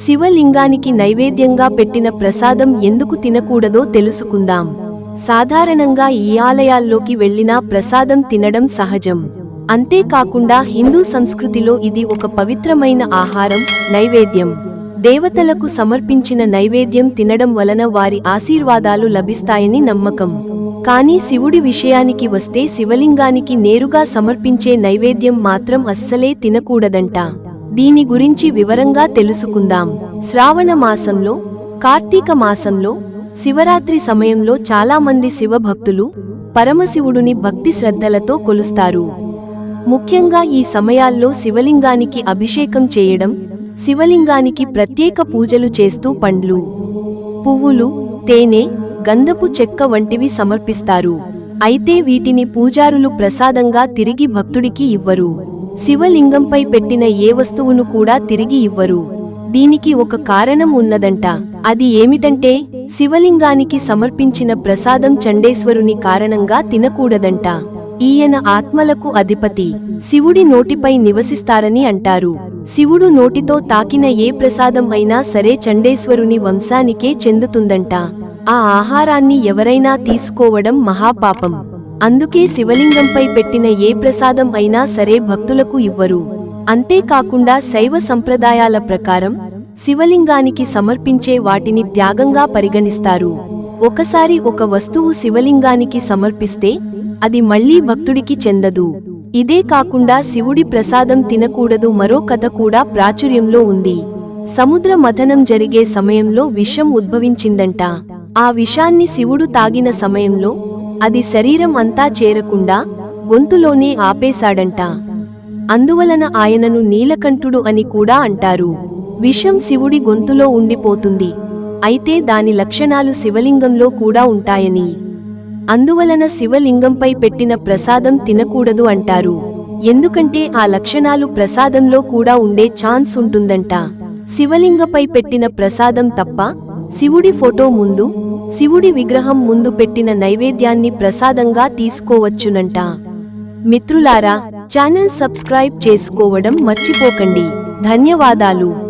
శివలింగానికి నైవేద్యంగా పెట్టిన ప్రసాదం ఎందుకు తినకూడదో తెలుసుకుందాం. సాధారణంగా ఈ ఆలయాల్లోకి వెళ్ళినా ప్రసాదం తినడం సహజం. అంతేకాకుండా హిందూ సంస్కృతిలో ఇది ఒక పవిత్రమైన ఆహారం నైవేద్యం. దేవతలకు సమర్పించిన నైవేద్యం తినడం వలన వారి ఆశీర్వాదాలు లభిస్తాయని నమ్మకం. కానీ శివుడి విషయానికి వస్తే శివలింగానికి నేరుగా సమర్పించే నైవేద్యం మాత్రం అస్సలే తినకూడదంట. దీని గురించి వివరంగా తెలుసుకుందాం. శ్రావణ మాసంలో కార్తీక మాసంలో శివరాత్రి సమయంలో చాలామంది శివభక్తులు పరమశివుడుని భక్తి శ్రద్ధలతో కొలుస్తారు. ముఖ్యంగా ఈ సమయాల్లో శివలింగానికి అభిషేకం చేయడం శివలింగానికి ప్రత్యేక పూజలు చేస్తూ పండ్లు పువ్వులు తేనె గంధపు చెక్క వంటివి సమర్పిస్తారు. అయితే వీటిని పూజారులు ప్రసాదంగా తిరిగి భక్తుడికి ఇవ్వరు. శివలింగంపై పెట్టిన ఏ వస్తువును కూడా తిరిగి ఇవ్వరు. దీనికి ఒక కారణం ఉన్నదంట. అది ఏమిటంటే శివలింగానికి సమర్పించిన ప్రసాదం చండేశ్వరుని కారణంగా తినకూడదంట. ఈయన ఆత్మలకు అధిపతి. శివుడి నోటిపై నివసిస్తారని అంటారు. శివుడు నోటితో తాకిన ఏ ప్రసాదం అయినా సరే చండేశ్వరుని వంశానికే చెందుతుందంట. ఆ ఆహారాన్ని ఎవరైనా తీసుకోవడం మహాపాపం. అందుకే శివలింగంపై పెట్టిన ఏ ప్రసాదం అయినా సరే భక్తులకు ఇవ్వరు. అంతేకాకుండా శైవ సంప్రదాయాల ప్రకారం శివలింగానికి సమర్పించే వాటిని త్యాగంగా పరిగణిస్తారు. ఒకసారి ఒక వస్తువు శివలింగానికి సమర్పిస్తే అది మళ్ళీ భక్తుడికి చెందదు. ఇదే కాకుండా శివుడి ప్రసాదం తినకూడదు మరో కథ కూడా ప్రాచుర్యంలో ఉంది. సముద్ర మథనం జరిగే సమయంలో విషం ఉద్భవించిందంట. ఆ విషాన్ని శివుడు తాగిన సమయంలో అది శరీరం అంతా చేరకుండా గొంతులోనే ఆపేశాడంట. అందువలన ఆయనను నీలకంఠుడు అని కూడా అంటారు. విషం శివుడి గొంతులో ఉండిపోతుంది. అయితే దాని లక్షణాలు శివలింగంలో కూడా ఉంటాయని. అందువలన శివలింగంపై పెట్టిన ప్రసాదం తినకూడదు అంటారు. ఎందుకంటే ఆ లక్షణాలు ప్రసాదంలో కూడా ఉండే ఛాన్స్ ఉంటుందంట. శివలింగపై పెట్టిన ప్రసాదం తప్ప శివుడి ఫోటో ముందు శివుడి విగ్రహం ముందు పెట్టిన నైవేద్యాన్ని ప్రసాదంగా తీసుకోవచ్చునంట. మిత్రులారా ఛానల్ సబ్స్క్రైబ్ చేసుకోవడం మర్చిపోకండి. ధన్యవాదాలు.